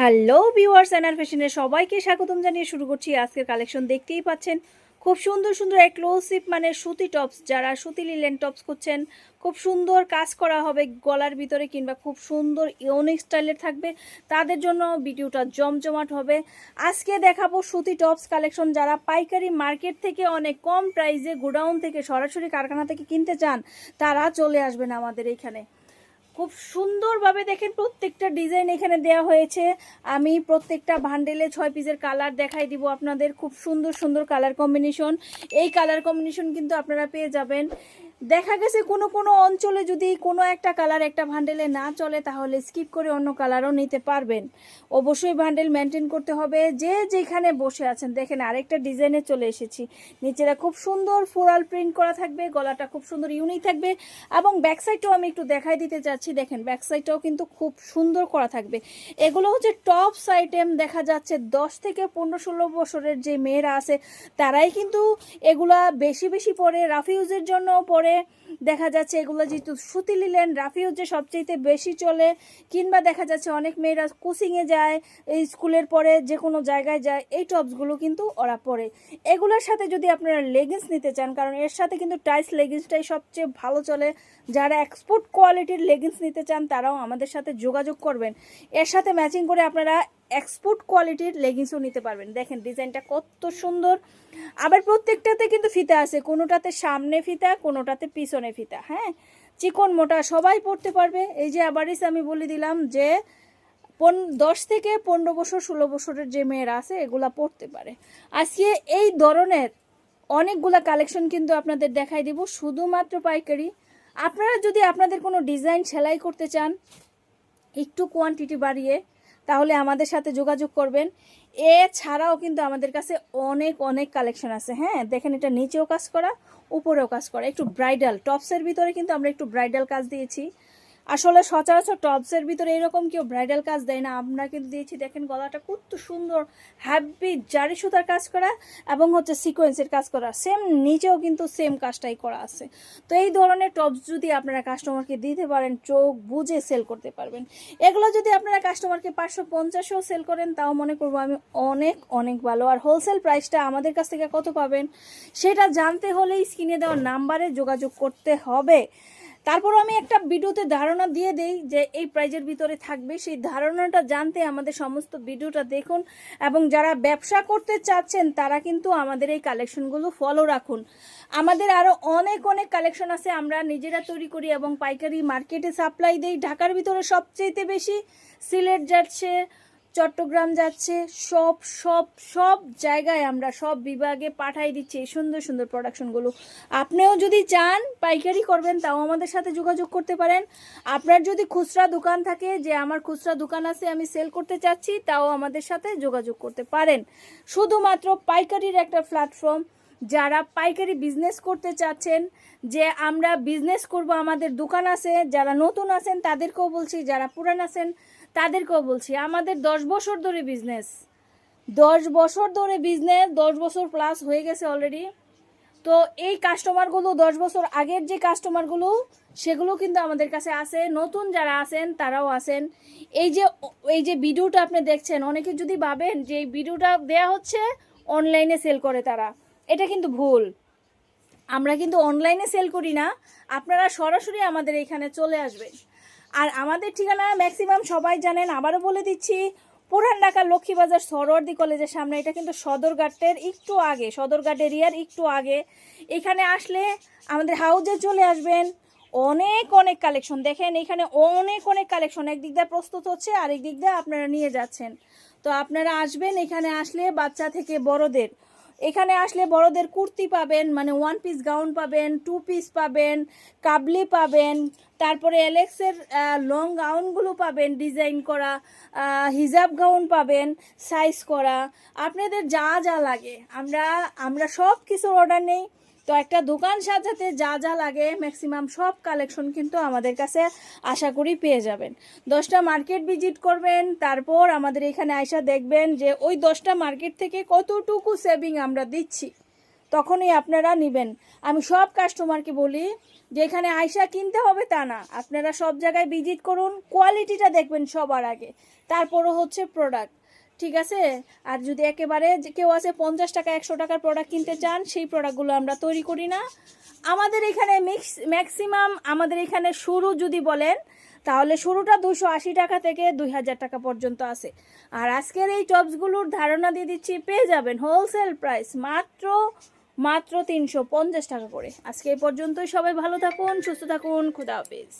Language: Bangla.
হ্যালো ভিউয়ার্স অ্যানার ফ্যাশনের সবাইকে স্বাগতম জানিয়ে শুরু করছি আজকের কালেকশন দেখতেই পাচ্ছেন, খুব সুন্দর সুন্দর এক্সক্লুসিভ মানে সুতি টপস যারা সুতি লিলেন টপস করছেন, খুব সুন্দর কাজ করা হবে গলার ভিতরে কিংবা খুব সুন্দর ইউনিক স্টাইলের থাকবে। তাদের জন্য ভিডিওটা জমজমাট হবে। আজকে দেখাবো সুতি টপস কালেকশন যারা পাইকারি মার্কেট থেকে অনেক কম প্রাইসে গোডাউন থেকে সরাসরি কারখানা থেকে কিনতে চান, তারা চলে আসবেন আমাদের এইখানে খুব সুন্দরভাবে দেখেন প্রত্যেকটা ডিজাইন এখানে দেয়া হয়েছে। আমি প্রত্যেকটা ভান্ডেলে ছয় পিসের কালার দেখাই দিব আপনাদের। খুব সুন্দর সুন্দর কালার কম্বিনেশন এই কালার কম্বিনেশন কিন্তু আপনারা পেয়ে যাবেন। দেখা গেছে কোনো কোনো অঞ্চলে যদি কোনো একটা কালার একটা ভান্ডেলে না চলে, তাহলে স্কিপ করে অন্য কালারও নিতে পারবেন। অবশ্যই ভান্ডেল মেনটেন করতে হবে। যে যেখানে বসে আছেন, দেখেন আরেকটা ডিজাইনে চলে এসেছি। নিচেরা খুব সুন্দর ফোরাল প্রিন্ট করা থাকবে, গলাটা খুব সুন্দর ইউনিক থাকবে এবং ব্যাক সাইডটাও আমি একটু দেখাই দিতে চাচ্ছি। দেখেন ব্যাক সাইডটাও কিন্তু খুব সুন্দর করা থাকবে। এগুলো হচ্ছে টপস আইটেম দেখা যাচ্ছে দশ থেকে পনেরো ষোলো বছরের যে মেয়েরা আছে, তারাই কিন্তু এগুলা বেশি বেশি পরে রাফিউজের জন্য পরে দেখা যাচ্ছে এগুলো যেহেতু সুতি লিলেন রাফিউজে সবচেয়ে বেশি চলে, কিংবা দেখা যাচ্ছে অনেক মেয়েরা কোচিংয়ে যায়, এই স্কুলের পরে যে কোনো জায়গায় যায়, এই টপসগুলো কিন্তু ওরা পরে। এগুলোর সাথে যদি আপনারা লেগিংস নিতে চান, কারণ এর সাথে কিন্তু টাইস লেগিংসটাই সবচেয়ে ভালো চলে, যারা এক্সপোর্ট কোয়ালিটির লেগিংস নিতে চান, তারাও আমাদের সাথে যোগাযোগ করবেন। এর সাথে ম্যাচিং করে আপনারা এক্সপোর্ট কোয়ালিটির লেগিংসও নিতে পারবেন। দেখেন ডিজাইনটা কত সুন্দর। আবার প্রত্যেকটাতে কিন্তু ফিতা আছে। কোনোটাতে সামনে ফিতা, কোনোটাতে পিছনে ফিতা হ্যাঁ? চিকন, মোটা, সবাই পড়তে পারবে। এই যে আবারিস আমি বলে দিলাম যে, পন, দশ থেকে পনেরো বছর, ষোলো বছরের যে মেয়েরা আছে, এগুলা পড়তে পারে। আজকে এই ধরনের অনেকগুলা কালেকশন কিন্তু আপনাদের দেখাই দিব, শুধুমাত্র পাইকারি। আপনারা যদি আপনাদের কোনো ডিজাইন সেলাই করতে চান, একটু কোয়ান্টিটি বাড়িয়ে তাহলে আমাদের সাথে যোগাযোগ করবেন। এছাড়াও কিন্তু আমাদের কাছে অনেক অনেক কালেকশন আছে হ্যাঁ? দেখেন এটা নিচেও কাজ করা, উপরেও কাজ করা। একটু ব্রাইডাল টপসের ভিতরে কিন্তু আমরা একটু ব্রাইডাল কাজ দিয়েছি। আসলে সচরাচর টপসের ভিতরে এরকম কেউ ব্রাইডাল কাজ দেয় না। আমরা কিন্তু দিয়েছি, দেখেন গলাটা কত সুন্দর হ্যাপি জারি সুতার কাজ করা এবং হচ্ছে সিকোয়েন্সের কাজ করা। সেম নিচেও কিন্তু সেম কাজটাই করা আছে। তো এই ধরনের টপস যদি আপনারা কাস্টমারকে দিতে পারেন, চোখ বুঝে সেল করতে পারবেন। এগুলো যদি আপনারা কাস্টমারকে পাঁচশো পঞ্চাশেও সেল করেন, তাও মনে করব আমি অনেক অনেক ভালো। আর হোলসেল প্রাইসটা আমাদের কাছ থেকে কত পাবেন, সেটা জানতে হলেই স্ক্রিনে দেওয়া নাম্বারে যোগাযোগ করতে হবে। তারপর আমি একটা ভিডিওতে ধারণা দিয়ে দেই যে এই প্রাইজের ভিতরে থাকবে। সেই ধারণাটা জানতে আমাদের সমস্ত ভিডিওটা দেখুন এবং যারা ব্যবসা করতে চাচ্ছেন, তারা কিন্তু আমাদের এই কালেকশনগুলো ফলো রাখুন। আমাদের আরও অনেক অনেক কালেকশন আছে, আমরা নিজেরা তৈরি করি এবং পাইকারি মার্কেটে সাপ্লাই দেই। ঢাকার ভিতরে সবচেয়ে বেশি সিলেট যাচ্ছে চট্টগ্রাম যাচ্ছে, সব সব সব জায়গায় আমরা সব বিভাগে পাঠাই দিচ্ছি এই সুন্দর সুন্দর প্রোডাকশনগুলো আপনিও যদি চান পাইকারি করবেন, তাও আমাদের সাথে যোগাযোগ করতে পারেন। আপনার যদি খুচরা দোকান থাকে, যে আমার খুচরা দোকান আছে, আমি সেল করতে চাচ্ছি, তাও আমাদের সাথে যোগাযোগ করতে পারেন। শুধুমাত্র পাইকারির একটা প্ল্যাটফর্ম যারা পাইকারি বিজনেস করতে চাচ্ছেন, যে আমরা বিজনেস করব, আমাদের দোকান আছে, যারা নতুন আছেন, তাদেরকেও বলছি, যারা পুরান আছেন, তাদেরকেও বলছি, আমাদের দশ বছর ধরে বিজনেস দশ বছর ধরে বিজনেস দশ বছর প্লাস হয়ে গেছে অলরেডি তো এই কাস্টমারগুলো দশ বছর আগের যে কাস্টমারগুলো সেগুলো কিন্তু আমাদের কাছে আছে। নতুন যারা আছেন, তারাও আছেন। এই যে এই যে ভিডিওটা আপনি দেখছেন, অনেকে যদি ভাবেন যে এই ভিডিওটা দেয়া হচ্ছে অনলাইনে সেল করে তারা। এটা কিন্তু ভুল। আমরা কিন্তু অনলাইনে সেল করি না। আপনারা সরাসরি আমাদের এখানে চলে আসবেন। আর আমাদের ঠিকানা ম্যাক্সিমাম সবাই জানেন। আবারও বলে দিচ্ছি, পুরান ঢাকা লক্ষ্মীবাজার সরোয়ার্দি কলেজের সামনে। এটা কিন্তু সদরঘাটের একটু আগে, সদরঘাট এরিয়ার একটু আগে। এখানে আসলে আমাদের হাউজে চলে আসবেন। অনেক অনেক কালেকশন দেখেন, এখানে অনেক অনেক কালেকশন একদিক দিয়ে প্রস্তুত হচ্ছে আরেক দিক দিয়ে আপনারা নিয়ে যাচ্ছেন। তো আপনারা আসবেন, এখানে আসলে বাচ্চা থেকে বড়দের। এখানে আসলে বড়দের কুর্তি পাবেন মানে ওয়ান পিস গাউন পাবেন টু পিস পাবেন, কাবলি পাবেন, তারপরে এলেক্সের লং গাউনগুলো পাবেন ডিজাইন করা হিজাব গাউন পাবেন সাইজ করা। আপনাদের যা যা লাগে, আমরা আমরা সব কিছুর অর্ডার নেই। তো একটা দোকান সাজাতে যা যা লাগে ম্যাক্সিমাম সব কালেকশন কিন্তু আমাদের কাছে আশা করি পেয়ে যাবেন। দশটা মার্কেট ভিজিট করবেন, তারপর আমাদের এখানে আয়সা দেখবেন যে ওই দশটা মার্কেট থেকে কতটুকু সেভিং আমরা দিচ্ছি। তখনই আপনারা নেবেন। আমি সব কাস্টমারকে বলি যে এখানে আয়সা কিনতে হবে তা না। আপনারা সব জায়গায় ভিজিট করুন কোয়ালিটিটা দেখবেন সবার আগে। তারপরও হচ্ছে প্রোডাক্ট ঠিক আছে? আর যদি একেবারে কেউ আছে পঞ্চাশ টাকা, একশো টাকার প্রোডাক্ট কিনতে চান, সেই প্রোডাক্টগুলো আমরা তৈরি করি না। আমাদের এখানে মিক্স ম্যাক্সিমাম আমাদের এখানে শুরু যদি বলেন, তাহলে শুরুটা দুশো আশি টাকা থেকে দুই হাজার টাকা পর্যন্ত আছে। আর আজকের এই টপসগুলোর ধারণা দিয়ে দিচ্ছি, পেয়ে যাবেন হোলসেল প্রাইস মাত্র মাত্র তিনশো পঞ্চাশ টাকা করে। আজকে এই পর্যন্তই সবাই ভালো থাকুন, সুস্থ থাকুন, খুদা হাফিজ।